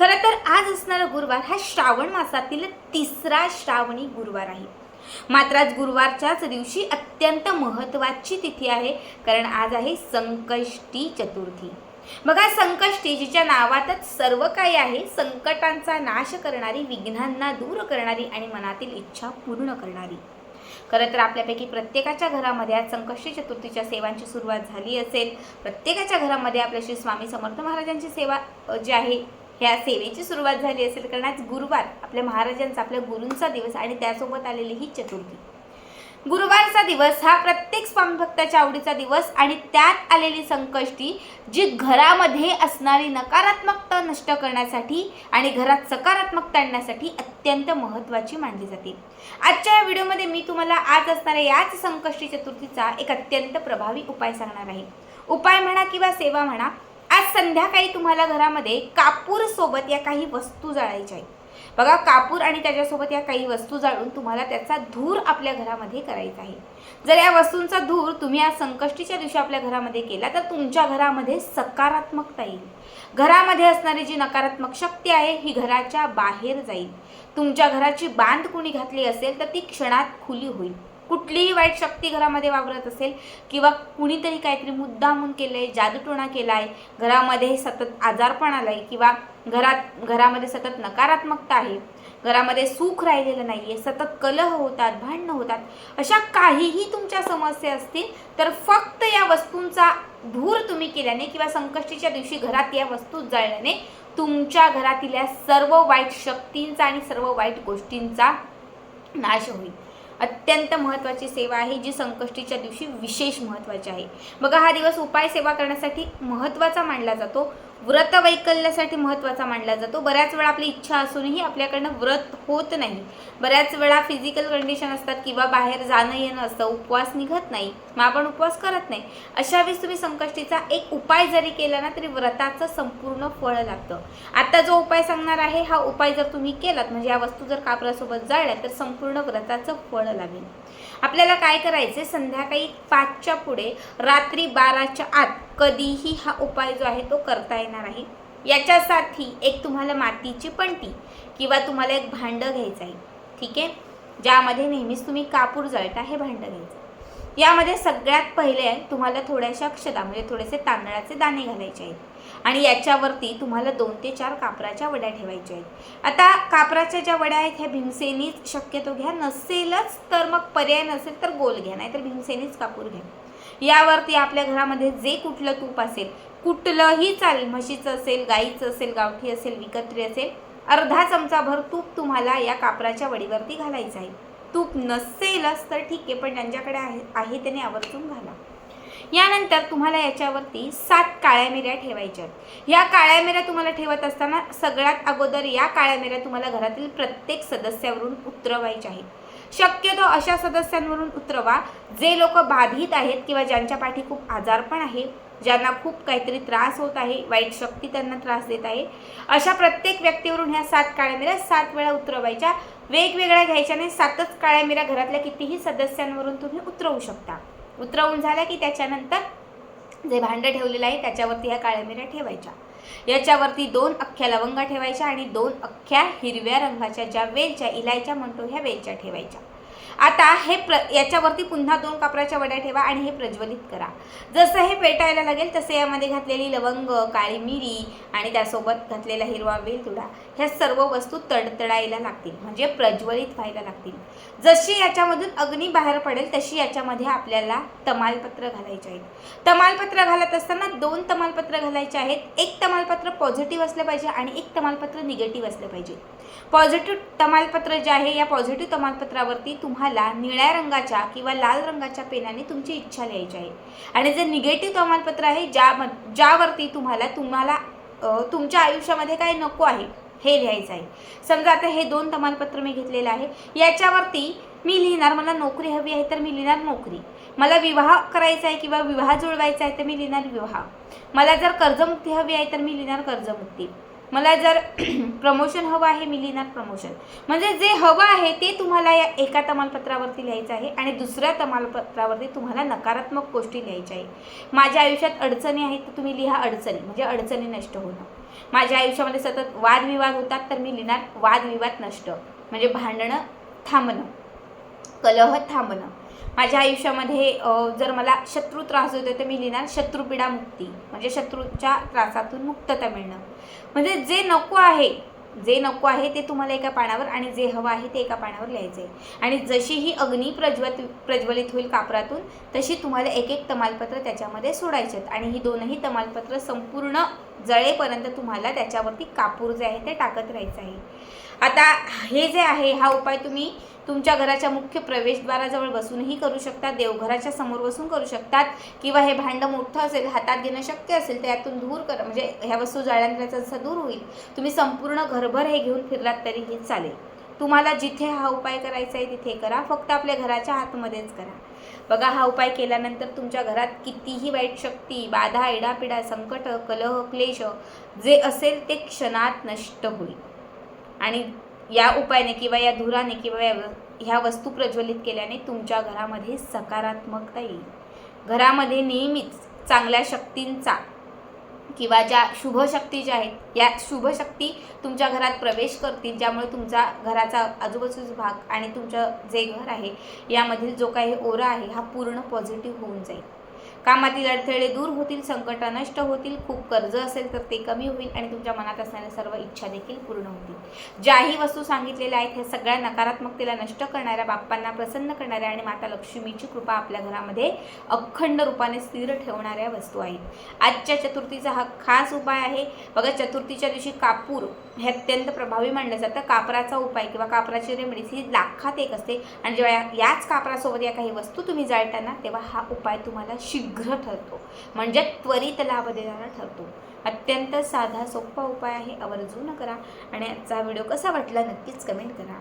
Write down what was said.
खरं तर आज असणारा गुरुवार हा श्रावण मासातील तिसरा श्रावणी गुरुवार आहे. मात्र आज गुरुवारच्याच दिवशी अत्यंत महत्त्वाची तिथी आहे कारण आज आहे संकष्टी चतुर्थी. बघा संकष्टी जिच्या नावातच सर्व काही आहे संकटांचा नाश करणारी विघ्नांना दूर करणारी आणि मनातील इच्छा पूर्ण करणारी. खरं तर आपल्यापैकी प्रत्येकाच्या घरामध्ये आज संकष्टी चतुर्थीच्या सेवांची सुरुवात झाली असेल. प्रत्येकाच्या घरामध्ये आपल्या श्री स्वामी समर्थ महाराजांची सेवा जी आहे ह्या सेवेची सुरुवात झाली असेल कारण आज गुरुवार आपल्या महाराजांचा आपल्या गुरूंचा दिवस आणि त्यासोबत आलेली ही चतुर्थी. गुरुवारचा दिवस हा प्रत्येक स्वामी भक्ताच्या आवडीचा दिवस आणि त्यात आलेली संकष्टी जी घरामध्ये असणारी नकारात्मकता नष्ट करण्यासाठी आणि घरात सकारात्मकता आणण्यासाठी अत्यंत महत्त्वाची मानली जाते. आजच्या या व्हिडिओमध्ये मी तुम्हाला आज असणाऱ्या याच संकष्टी चतुर्थीचा एक अत्यंत प्रभावी उपाय सांगणार आहे. उपाय म्हणा किंवा सेवा म्हणा आज संध्याकाळी तुम्हाला घरामध्ये कापूर सोबत या काही वस्तू जाळायच्या आहेत. बघा कापूर आणि त्याच्यासोबत या काही वस्तू जाळून तुम्हाला त्याचा धूर आपल्या घरामध्ये करायचा आहे. जर या वस्तूंचा धूर तुम्ही आज संकष्टीच्या दिवशी आपल्या घरामध्ये केला तर तुमच्या घरामध्ये सकारात्मकता येईल. घरामध्ये असणारी जी नकारात्मक शक्ती आहे ही घराच्या बाहेर जाईल. तुमच्या घराची बांध कुणी घातली असेल तर ती क्षणात खुली होईल. कुठलीही वाईट शक्ती घरामध्ये वावरत असेल किंवा कुणीतरी काहीतरी मुद्दामून केलं आहे जादूटोणा केला आहे घरामध्ये सतत आजारपण आलं आहे किंवा घरात घरामध्ये सतत नकारात्मकता आहे घरामध्ये सुख राहिलेलं नाही आहे सतत कलह होतात भांडणं होतात अशा काहीही तुमच्या समस्या असतील तर फक्त या वस्तूंचा धूर तुम्ही केल्याने किंवा संकष्टीच्या दिवशी घरात या वस्तू जाळल्याने तुमच्या घरातील या सर्व वाईट शक्तींचा आणि सर्व वाईट गोष्टींचा नाश होईल. अत्यंत महत्त्वाची सेवा आहे जी संकष्टीच्या दिवशी विशेष महत्त्वाची आहे. बघा हा दिवस उपाय सेवा करण्यासाठी महत्त्वाचा मानला जातो. व्रत वैकल्यासाठी महत्त्वाचा मानला जातो. बऱ्याच वेळा आपली इच्छा असूनही आपल्याकडनं व्रत होत नाही. बऱ्याच वेळा फिजिकल कंडिशन असतात किंवा बाहेर जाणं येणं असतं उपवास निघत नाही मग आपण उपवास करत नाही. अशा वेळेस तुम्ही संकष्टीचा एक उपाय जरी केला ना तरी व्रताचं संपूर्ण फळ लागतं. आता जो उपाय सांगणार आहे हा उपाय जर तुम्ही केलात म्हणजे या वस्तू जर कापरासोबत जाळल्या तर संपूर्ण व्रताचं फळ लागेल. आपल्याला काय करायचे संध्याकाळी पाचच्या पुढे रात्री बाराच्या आत कधीही हा उपाय जो आहे तो करता येणार आहे. याच्यासाठी एक तुम्हाला मातीची पणती किंवा तुम्हाला एक भांडं घ्यायचं आहे. ठीक आहे? ज्यामध्ये नेहमीच तुम्ही कापूर जळता हे भांडं घ्यायचं. यामध्ये सगळ्यात पहिले तुम्हाला थोड्याशा अक्षता म्हणजे थोडेसे तांदळाचे दाणे घालायचे आहेत. आणि याच्यावरती तुम्हाला दोन ते चार कापराच्या वड्या ठेवायच्या आहेत. आता कापराच्या ज्या वड्या आहेत ह्या भीमसेनीच शक्यतो घ्या. नसेलच तर मग पर्याय नसेल तर गोल घ्या नाहीतर भीमसेनीच कापूर घ्या. यावरती आपल्या घरामध्ये जे कुठलं तूप असेल कुठलंही चालेल म्हशीचं असेल गाईचं असेल गावठी असेल विकत्री असेल अर्धा चमचाभर तूप तुम्हाला या कापराच्या वडीवरती घालायचं आहे. तूप नसेलच तर ठीक आहे पण ज्यांच्याकडे आहे आहे त्याने आवर्जून घाला. यानंतर तुम्हाला याच्यावरती सात काळ्या मिऱ्या ठेवायच्या या काळ्या मिऱ्या तुम्हाला ठेवत असताना सगळ्यात अगोदर या काळ्या मिऱ्या तुम्हाला घरातील प्रत्येक सदस्यावरून उतरवायच्या आहेत. शक्यतो अशा सदस्यांवरून उतरवा जे लोक बाधित आहेत किंवा ज्यांच्या पाठी खूप आजारपण आहे ज्यांना खूप काहीतरी त्रास होत आहे वाईट शक्ती त्यांना त्रास देत आहे. अशा प्रत्येक व्यक्तीवरून ह्या सात काळ्या मिऱ्या सात वेळा उतरवायच्या. वेगवेगळ्या घ्यायच्या सातच काळ्या मिऱ्या घरातल्या कितीही सदस्यांवरून तुम्ही उतरवू शकता. उतरवून झाल्या की त्याच्यानंतर जे भांडं ठेवलेलं आहे त्याच्यावरती ह्या काळ्या मिऱ्या ठेवायच्या. याच्यावरती दोन अख्ख्या लवंगा ठेवायच्या आणि दोन अख्ख्या हिरव्या रंगाच्या ज्या वेलच्या इलायच्या म्हणतो ह्या वेलच्या ठेवायच्या. आता हे प्र याच्यावरती पुन्हा दोन कापराच्या वड्या ठेवा आणि हे प्रज्वलित करा. जसं हे पेटायला लागेल तसे यामध्ये घातलेली लवंग काळी मिरी आणि त्यासोबत घातलेला हिरवा वेलदुडा ह्या सर्व वस्तू तडतडायला लागतील म्हणजे प्रज्वलित व्हायला लागतील. जशी याच्यामधून अग्नी बाहेर पडेल तशी याच्यामध्ये आपल्याला तमालपत्र घालायचे आहेत. तमालपत्र घालत असताना दोन तमालपत्र घालायचे आहेत. एक तमालपत्र पॉझिटिव्ह असलं पाहिजे आणि एक तमालपत्र निगेटिव्ह असलं पाहिजे. पॉझिटिव्ह तमालपत्र जे आहे या पॉझिटिव्ह तमालपत्रावरती तुम्हाला निळ्या रंगाच्या किंवा लाल रंगाच्या पेनाने तुमची इच्छा लिहायची आहे. आणि जे निगेटिव्ह प्रमाणपत्र आहे ज्या ज्यावरती तुम्हाला तुम्हाला तुमच्या आयुष्यामध्ये काय नको आहे हे लिहायचं आहे. समजा आता हे दोन प्रमाणपत्र मी घेतलेलं आहे. याच्यावरती मी लिहिणार मला नोकरी हवी आहे तर मी लिहिणार नोकरी. मला विवाह करायचा आहे किंवा विवाह जुळवायचा आहे तर मी लिहिणार विवाह. मला जर कर्जमुक्ती हवी आहे तर मी लिहिणार कर्जमुक्ती. मला जर प्रमोशन हवं आहे मी लिहिणार प्रमोशन म्हणजे जे हवं आहे ते तुम्हाला या एका तमालपत्रावरती लिहायचं आहे आणि दुसऱ्या तमालपत्रावरती तुम्हाला नकारात्मक गोष्टी लिहायच्या आहे. माझ्या आयुष्यात अडचणी आहेत तर तुम्ही लिहा अडचणी. म्हणजे अडचणी नष्ट होणं. माझ्या आयुष्यामध्ये सतत वादविवाद होतात तर मी लिहिणार वादविवाद नष्ट. म्हणजे भांडणं थांबणं. कलह थांबणं. माझ्या आयुष्यामध्ये जर मला शत्रू त्रास होतो तर मी लिहिणार शत्रुपीडा मुक्ती. म्हणजे शत्रूच्या त्रासातून मुक्तता मिळणं. म्हणजे जे नको आहे जे नको आहे ते तुम्हाला एका पानावर आणि जे हवं आहे ते एका पानावर लिहायचं आहे आणि जशी ही अग्नी प्रज्वलित प्रज्वलित होईल कापरातून तशी तुम्हाला एक एक तमालपत्र त्याच्यामध्ये सोडायचे आहेत. आणि ही दोनही तमालपत्र संपूर्ण जळेपर्यंत तुम्हाला त्याच्यावरती कापूर जे आहे ते टाकत राहायचं आहे. आता हे जे आहे हा उपाय तुम्ही तुमच्या घराच्या मुख्य प्रवेशद्वाराजवळ बसूनही करू शकता देवघराच्या समोर बसून करू शकतात किंवा हे भांडं मोठं असेल हातात घेणं शक्य असेल तर यातून दूर करा म्हणजे ह्या वस्तू जाळल्यानंतर जसं जसा दूर होईल. तुम्ही संपूर्ण घरभर हे घेऊन फिरलात तरीही चालेल. तुम्हाला जिथे हा उपाय करायचा आहे तिथे करा फक्त आपल्या घराच्या आतमध्येच करा. बघा हा उपाय केल्यानंतर तुमच्या घरात कितीही वाईट शक्ती बाधा इडापिडा संकट कलह क्लेश जे असेल ते क्षणात नष्ट होईल. आणि या उपायाने किंवा या धुराने किंवा या ह्या वस्तू प्रज्वलित केल्याने तुमच्या घरामध्ये सकारात्मकता येईल. घरामध्ये नेहमीच चांगल्या शक्तींचा किंवा ज्या शुभ शक्ती ज्या आहेत या शुभ शक्ती तुमच्या घरात प्रवेश करतील ज्यामुळे तुमचा घराचा आजूबाजूचा भाग आणि तुमचं जे घर आहे यामधील जो काही ओरा आहे हा पूर्ण पॉझिटिव्ह होऊन जाईल. कामातील अडथळे दूर होतील संकट नष्ट होतील खूप कर्ज असेल तर ते कमी होईल आणि तुमच्या मनात असणाऱ्या सर्व इच्छा देखील पूर्ण होतील. ज्याही वस्तू सांगितलेल्या आहेत ह्या सगळ्या नकारात्मकतेला नष्ट करणाऱ्या बाप्पांना प्रसन्न करणाऱ्या आणि माता लक्ष्मीची कृपा आपल्या घरामध्ये अखंड रूपाने स्थिर ठेवणाऱ्या वस्तू आहेत. आजच्या चतुर्थीचा हा खास उपाय आहे. बघा चतुर्थीच्या दिवशी कापूर हे अत्यंत प्रभावी मानलं जातं. कापराचा उपाय किंवा कापराची रेमेडीज ही लाखात एक असते. आणि जेव्हा या- याच कापरासोबत या काही वस्तू तुम्ही जाळताना तेव्हा हा उपाय तुम्हाला शीघ्र ठरतो. म्हणजे त्वरित लाभ देणारा ठरतो. अत्यंत साधा सोपा उपाय आहे. आवर्जून करा. आणि आजचा व्हिडिओ कसा वाटला नक्कीच कमेंट करा.